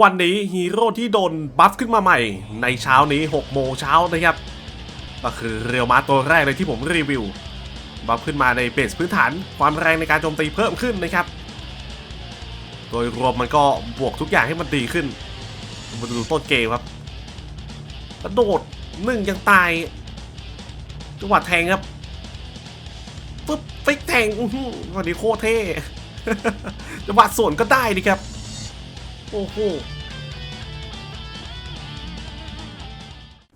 วันนี้ฮีโร่ที่โดนบัฟขึ้นมาใหม่ในเช้านี้ 6 โมงเช้านะครับ ก็คือเรียวมาตัวแรกเลยที่ผมรีวิว บัฟขึ้นมาในเบสพื้นฐานความแรงในการโจมตีเพิ่มขึ้นนะครับ โดยรวมมันก็บวกทุกอย่างให้มันดีขึ้นมาดูต้นเกมครับกระโดดหนึ่งยังตายจังหวะแทงครับปึ๊บฟิกแทงวันนี้โคตรเท่จังหวะสวนก็ได้ดีครับ โอ้โห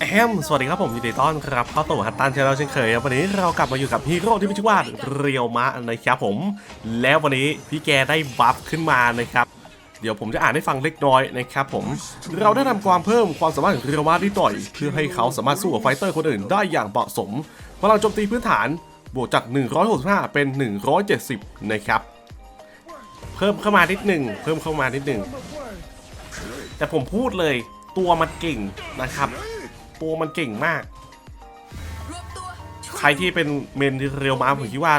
แอมสวัสดีครับผมยินดีต้อนรับเข้าสู่ฮัตตันเชลเช่นเคยครับวันนี้เรากลับมาอยู่กับฮีโร่ที่มีชื่อว่าเรียวมะนะครับผม แล้ววันนี้พี่แกได้บัฟขึ้นมานะครับ เดี๋ยวผมจะอ่านให้ฟังเล็กน้อยนะครับผม เราได้ทำความเพิ่มความสามารถของเรียวมะนิดหน่อย เพื่อให้เขาสามารถสู้กับไฟเตอร์คนอื่นได้อย่างเหมาะสมพลังโจมตีพื้นฐานบวกจาก 165 เป็น 170 นะครับ เพิ่มเข้ามานิดหนึ่งเพิ่มเข้ามานิดหนึ่งแต่ผมพูดเลยตัวมันเก่งนะครับ ตัวมันเก่งมาก ใครที่เป็นเมนเรียวมาผมคิดว่า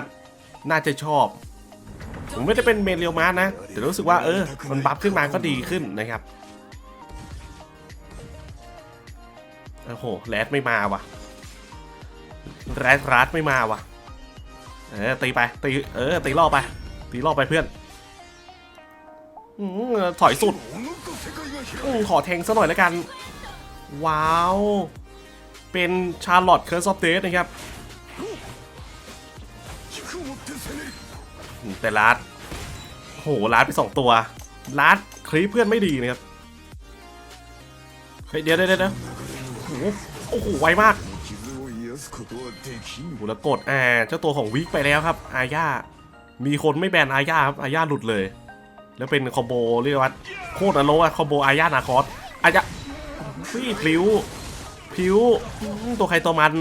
น่าจะชอบ ผมไม่ได้เป็นเมนเรียวมานะ แต่รู้สึกว่าเออ มันบัฟขึ้นมาก็ดีขึ้นนะครับโอ้โหแรดไม่มาว่ะแรดรัดไม่มาว่ะเออตีไปตีเออตีรอบไป ตีรอบไปเพื่อนอมถอยสุดอมขอแทงซะหน่อยแล้วกัน ว้าว เป็นชาร์ลอตเคิร์ซออฟเดสนะครับ แต่ลัดโหลัดไปสองตัวลัดคลีเพื่อนไม่ดีนะครับ เฮ้ย เดี๋ยวเดี๋ยวเดี๋ยโอ้โห ไวมากโหแล้กดแอเจ้าตัวของวิกไปแล้วครับ อาญามีคนไม่แบนอาญาครับ อาญาหลุดเลย แล้วเป็นคอมโบเรียกว่าโคตรอโลอะคอมโบอาญานาคอสอาญา พี่พลิ้วพลิ้วตัวใครตัวมัน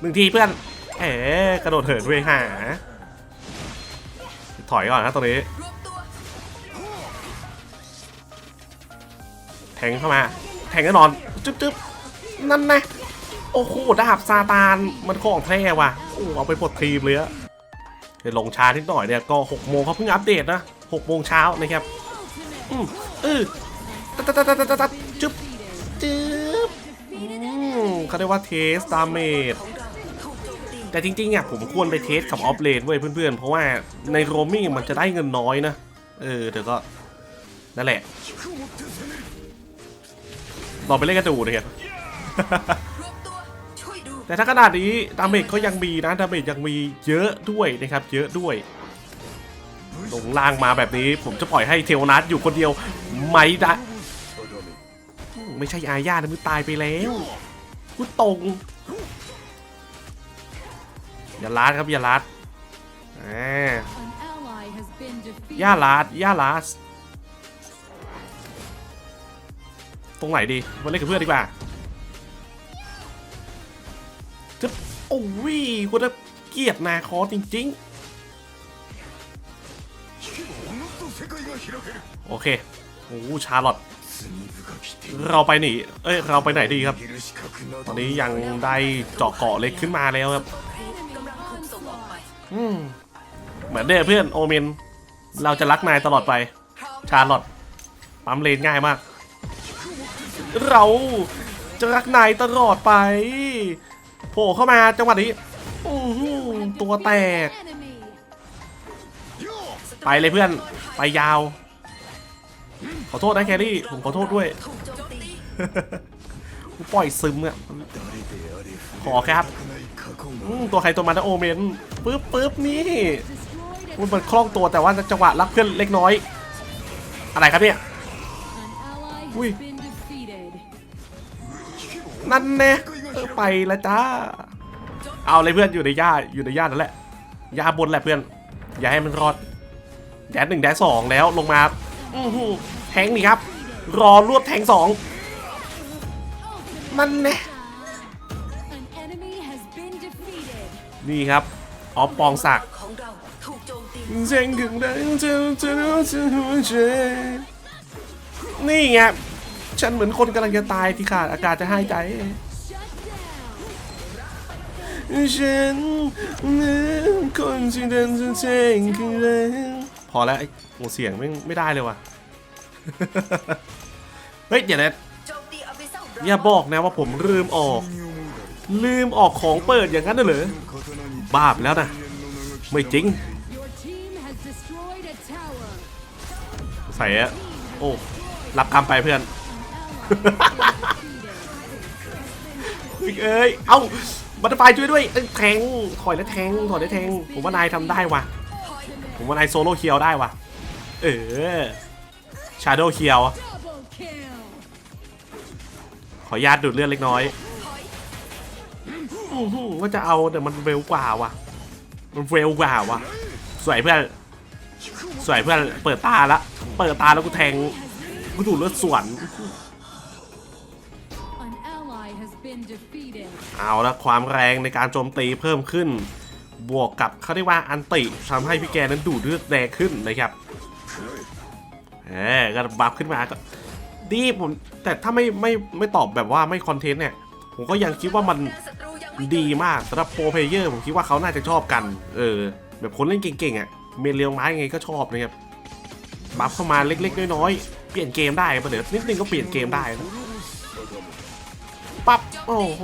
หนึ่งทีเพื่อนเอ๋กระโดดเหินเวหา ถอยก่อนนะตรงนี้แทงเข้ามา แทงแน่นอน จึ๊บจึ๊บนั่นนะโอ้โหดาบซาตานมันของแท้ว่ะโอ้เอาไปปลดทีมเลยอะลงช้านิดหน่อยเนี่ยก็6โมงเขาเพิ่งอัปเดตนะ6โมงเช้านะครับอืมเออตัดตัดตัดตัด เขาเรียกว่าเทสดาเมจแต่จริงๆอะผมควรไปเทสกับออฟเลนเว้ยเพื่อนๆ เพราะว่าในโรมิ่งมันจะได้เงินน้อยนะ เออเดี๋ยวก็ นั่นแหละลองไปเล่นกันดูนะครับแต่ถ้าขนาดนี้ดาเมจก็ยังมีนะดาเมจยังมีเยอะด้วยนะครับ เยอะด้วยลงล่างมาแบบนี้ ผมจะปล่อยให้เทวนัทอยู่คนเดียว ไม่ได้ไม่ใช่อาญานะมึงตายไปแล้ว กูตรงอย่าลาดครับอย่าลาดอย่าลาดอย่าลาดตรงไหนดีมาเล่นกับเพื่อนดีกว่าจะโอ้ยกูจะเกลียดนาคอจริง ๆโอเค โอ้ชาร์ลอต เราไปหนีเอ้ย เราไปไหนดีครับ ตอนนี้ยังได้เจาะเกาะเล็กขึ้นมาแล้วครับ อืม เหมือนเด้เพื่อนโอเมน เราจะรักนายตลอดไป ชาร์ลอตปั๊มเลนง่ายมาก เราจะรักนายตลอดไป โผล่เข้ามาจังหวะนี้ตัวแตก ไปเลยเพื่อน ไปยาว ขอโทษนะแครี่ ผมขอโทษด้วยกูปล่อยซึมอะขอครับตัวใครตัวมันนะโอเมนปึ๊บปึ๊บนี่มันคล่องตัวแต่ว่าจังหวะรับเพื่อนเล็กน้อย อะไรครับเนี่ยอุ้ยนั่นแน่ไปแล้วจ้า เอาเลยเพื่อนอยู่ในย่าอยู่ในย่านั่นแหละย่าบนแหละเพื่อน อย่าให้มันรอดแดนหนึ่งแดนสองแล้วลงมาอื้อ ทงนี่ครับ รอรวดแทงสองนั่นน่ An enemy has been defeated. นี่ครับออฟปองศักดิ์นี่ไงฉันเหมือนคนกำลังจะตายที่ขาดอากาศจะหายใจฉันเหมือนคนที่เดินจะเจงคือเรื่องพอแล้วไอ้โหเสียงไม่ไม่ได้เลยว่ะ เฮ้ยเดี๋ยวนะอย่าบอกนะว่าผมลืมออก ลืมออกของเปิดอย่างนั้นเหรอ บาปแล้วนะ ไม่จริง ใส่อะโอ้ รับคำไปเพื่อน Defeated. เอ้ย เอ้าบัตเตอร์ไฟช่วยด้วยเอ้ยแทง ถอยแล้วแทง ถอยแล้วแทง ผมว่านายทำได้ว่ะ ผมว่านายโซโล่เคียวได้ว่ะ เออ ชาโดว์เคียว ขออนุญาตดูดเลือดเล็กน้อยว่าจะเอาแต่มันเร็วกว่าว่ะ มันเร็วกว่าว่ะ สวยเพื่อน สวยเพื่อน เปิดตาละ เปิดตาแล้วกูแทง กูดูดเลือดสวน เอาละความแรงในการโจมตีเพิ่มขึ้น บวกกับเขาเรียกว่าอันติทำให้พี่แกนั้นดูดเลือดแรงขึ้นนะครับ เออก็บัฟขึ้นมาก็ดีผมแต่ถ้าไม่ไม่ไม่ตอบแบบว่าไม่คอนเทนต์เนี่ย ผมก็ยังคิดว่ามันดีมากสำหรับโปรเพลเยอร์ผมคิดว่าเขาน่าจะชอบกัน เออ แบบคนเล่นเก่งๆอะเมนเรียวไม้ยังไงก็ชอบนะครับบัฟเข้ามาเล็กๆน้อยๆเปลี่ยนเกมได้ประเดี๋ยวนิดนึงก็เปลี่ยนเกมได้ปั๊บโอ้โห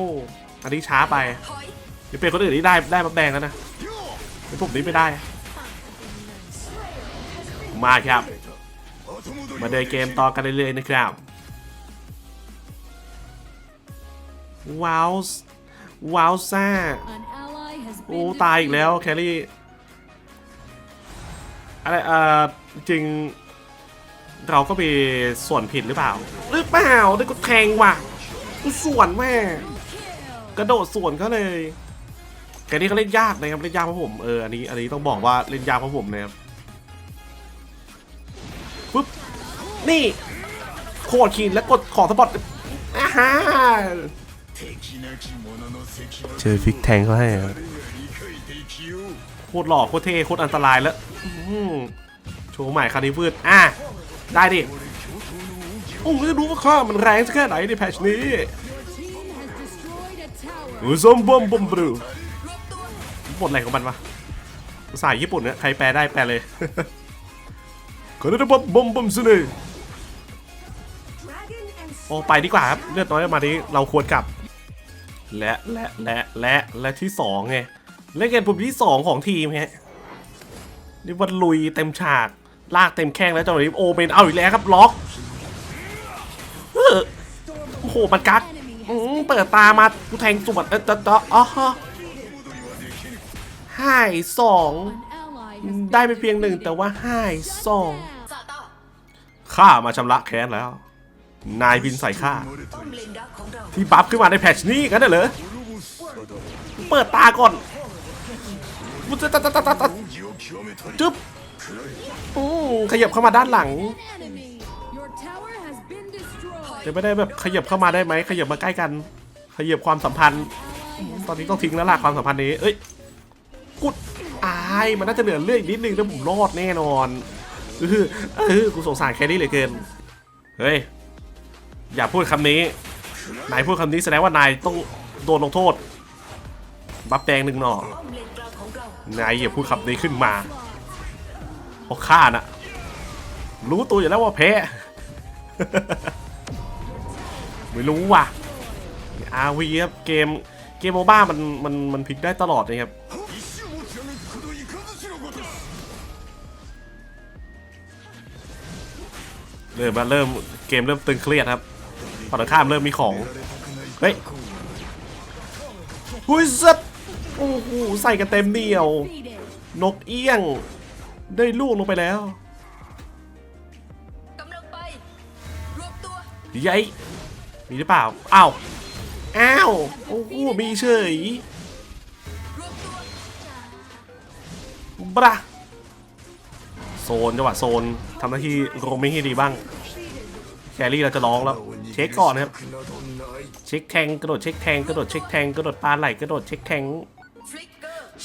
อันนี้ช้าไปถอยเดี๋ยวเป็นคนอื่นที่ได้ได้บัฟแดงแล้วนะไอ้พวกนี้ไม่ได้ มาครับ มาเดินเกมต่อกันเรื่อยๆนะครับ ว้าวส์ว้าวซ่า โอ้ ตายอีกแล้วแครี่อะไรเอ่อจริง เราก็มีส่วนผิดหรือเปล่า หรือเปล่าได้ก็แทงว่ะกูส่วนแม่กระโดดส่วนเขาเลยแกนี่เขาเล่นยากนะครับเล่นยากเพราะผมเอออันนี้อันนี้ต้องบอกว่าเล่นยากเพราะผมนะครับปึ๊บ นี่โคตรคีนแล้วกดของสปอตอ่าฮะเจอฟิกแทงเขาให้โคตรหล่อโคตรเท่โคตรอันตรายแล้วอื้อหือโชว์ใหม่คานิฟืดอะได้ดิโอ้ยรู้ว่าข้ามันแรงสักแค่ไหนในแพทชนี้ Your team has destroyed a tower. อุซอมบอมบอมบรูบทอะไรของมันวะภาษาญี่ปุ่นเนี่ยใครแปลได้แปลเลยขอได้บอมบอมบอมซิเลยโอ้ไปดีกว่าครับเลือดน้อยมานี้เราควรกลับ และและและและและที่สองไงเล่นเกมปุ่มที่สองของทีมฮะนี่วันลุยเต็มฉากลากเต็มแข้งแล้วจังหวะนี้โอเมนเอาอีกแล้วครับล็อกโอ้โหมันกัดเปิดตามากูแทงสวนเออเออเอออ๋อห้ายสองได้ไปเพียงหนึ่งแต่ว่าห้ายสองข้ามาชำระแค้นแล้ว นายบินใส่ข้าป้อมเลนดักของเราที่บัฟขึ้นมาในแพทชนี้กันน่ะเหรอเปิดตาก่อนกูจะตัดตัดตัดตัดจึ๊บอืมขยับเข้ามาด้านหลัง enemy. Your tower has been destroyed. จะไม่ได้แบบขยับเข้ามาได้ไหมขยับมาใกล้กัน ขยับความสัมพันธ์ ตอนนี้ต้องทิ้งแล้วล่ะความสัมพันธ์นี้ เอ้ยกุดอายมันน่าจะเหลือเลือดอีกนิดนึงถ้าผมรอดแน่นอนเออเออกูสงสารแครี่เหลือเกินเฮ้ย อย่าพูดคำนี้ นายพูดคำนี้แสดงว่านายต้องโดนลงโทษ บัฟแดงหนึ่งหน่อป้อมเนางของเรานายอย่าพูดคำนี้ขึ้นมาเพราะข้าน่ะ รู้ตัวอยู่แล้วว่าแพ้ไม่รู้ว่ะอาวีครับเกมเกมโมบ้ามันมันมันพลิกได้ตลอดนะครับเริ่มมาเริ่มเกมเริ่มตึงเครียดครับ ฝั่งตรงข้ามเริ่มมีของ เฮ้ยหุยสัตโอ้โหใส่กันเต็มเหนียว Defeated. นกเอี้ยง ได้ลูกลงไปแล้วกำลังไปรวบตัวยัยมีหรือเปล่า อ้าว อ้าว โอ้โห มีเฉยรวบตัวบราโซนจังหวะโซนทำหน้าที่โรมิงให้ดีบ้าง แครี่เราจะร้องแล้วを握 เช็คก่อนนะครับ เช็คแทงกระโดดเช็คแทงกระโดดเช็คแทงกระโดดปลาไหลกระโดดเช็คแทง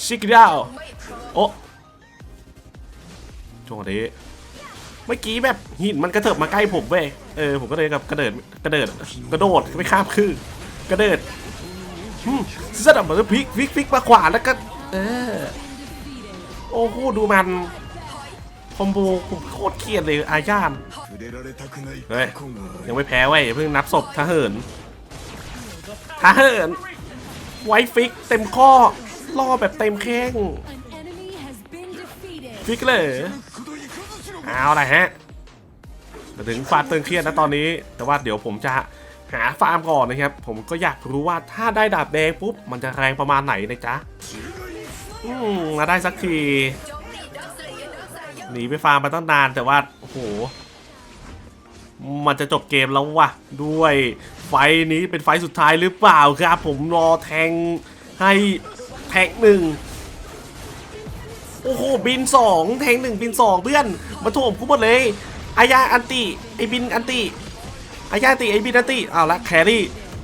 ชิกเดาวโอ้จังวะนี้เมื่อกี้แบบหินมันกระเถิบมาใกล้ผมเว้ยเออผมก็เลยกับกระเดิดกระเดิดกระโดดไม่ข้ามคือกระเดิดสะดับเหมือพลิกพลิกพลิกมาขวาแล้วก็เออโอ้โหดูมัน คอมโบผมโคตรเครียดเลยอาญาตเฮ้ยยังไม่แพ้เว้ยเพิ่งนับศพท่าเหินท่าเหินไวฟิกเต็มข้อล่อแบบเต็มแข้งฟิกเลยเอาอะไรฮะถึงฟาดเติงเครียดนะตอนนี้ แต่ว่าเดี๋ยวผมจะหาฟาร์มก่อนนะครับ ผมก็อยากรู้ว่าถ้าได้ดาบแดงปุ๊บ มันจะแรงประมาณไหนนะจ๊ะ อืมมาได้สักที หนีไปฟาร์มมาตั้งนานแต่ว่าโอ้โหมันจะจบเกมแล้ววะด้วยไฟนี้เป็นไฟสุดท้ายหรือเปล่าครับ ผมรอแทงให้แท็กหนึ่งโอ้โหบินสองแทงหนึ่งบินสองเพื่อนมาโถมกูหมดเลยอายาอันติไอบินอันติอายาอันติไอบินอันติเอาละแครี่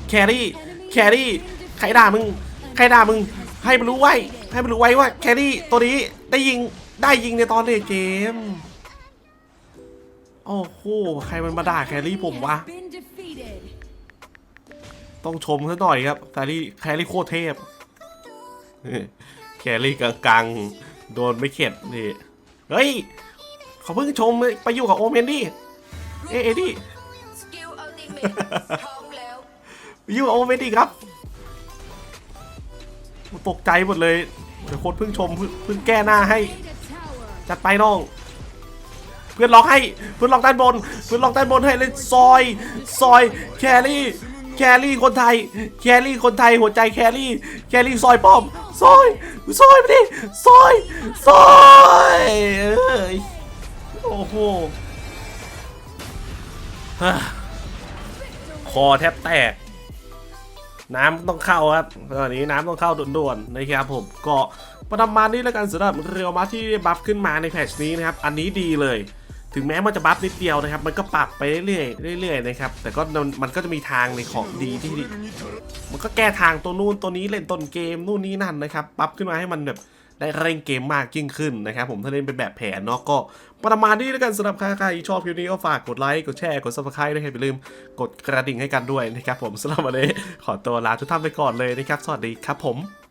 แครี่แครี่ใครด่ามึงใครด่ามึงให้มันรู้ไว้ให้มันรู้ไว้ว่าแครี่ตัวนี้ได้ยิง ได้ยิงในตอนเลนเกม โอ้โห ใครมันมาด่าแครี่ผมวะ ต้องชมซะหน่อยครับ แครี่แครี่โคตรเทพ แครี่กังๆ โดนไม่เข็ดนี่ เฮ้ย เขาเพิ่งชมไปอยู่กับโอเมนดิเอเอ็ดดี้ยู่กับโอเมนดิครับตกใจหมดเลยโคตรเพิ่งชมเพิ่งแก้หน้าให้ จัดไปน้อง เพื่อนล็อกให้ เพื่อนล็อกด้านบน เพื่อนล็อกด้านบนให้เลยซอย ซอย แครี่ แครี่คนไทย แครี่คนไทยหัวใจแครี่ แครี่ซอยป้อม ซอย ซอยไปดิ ซอย ซอยโอ้โหคอแทบแตก น้ำต้องเข้าครับตอนนี้น้ำต้องเข้าด่วนๆนะครับผมก็ประมาณนี้แล้วกันสำหรับเรียวมาที่บัฟขึ้นมาในแพทชนี้นะครับ อันนี้ดีเลย ถึงแม้มันจะบัฟนิดเดียวนะครับ มันก็ปรับไปเรื่อยๆเรื่อยๆนะครับ แต่ก็มันก็จะมีทางในของดีที่ มันก็แก้ทางตัวนู่นตัวนี้เล่นต้นเกมนู่นนี่นั่นนะครับปรับขึ้นมาให้มันแบบได้เร่งเกมมากยิ่งขึ้นนะครับ ผมถ้าเล่นเป็นแบบแผนเนาะก็ ประมาณนี้แล้วกันสำหรับใครชอบคลิปนี้ก็ฝากกดไลค์กดแชร์กดซับสไครต์ด้วยอย่าลืมกดกระดิ่งให้กันด้วยนะครับผมสำหรับวันนี้ขอตัวลาทุกท่านไปก่อนเลยนะครับสวัสดีครับผม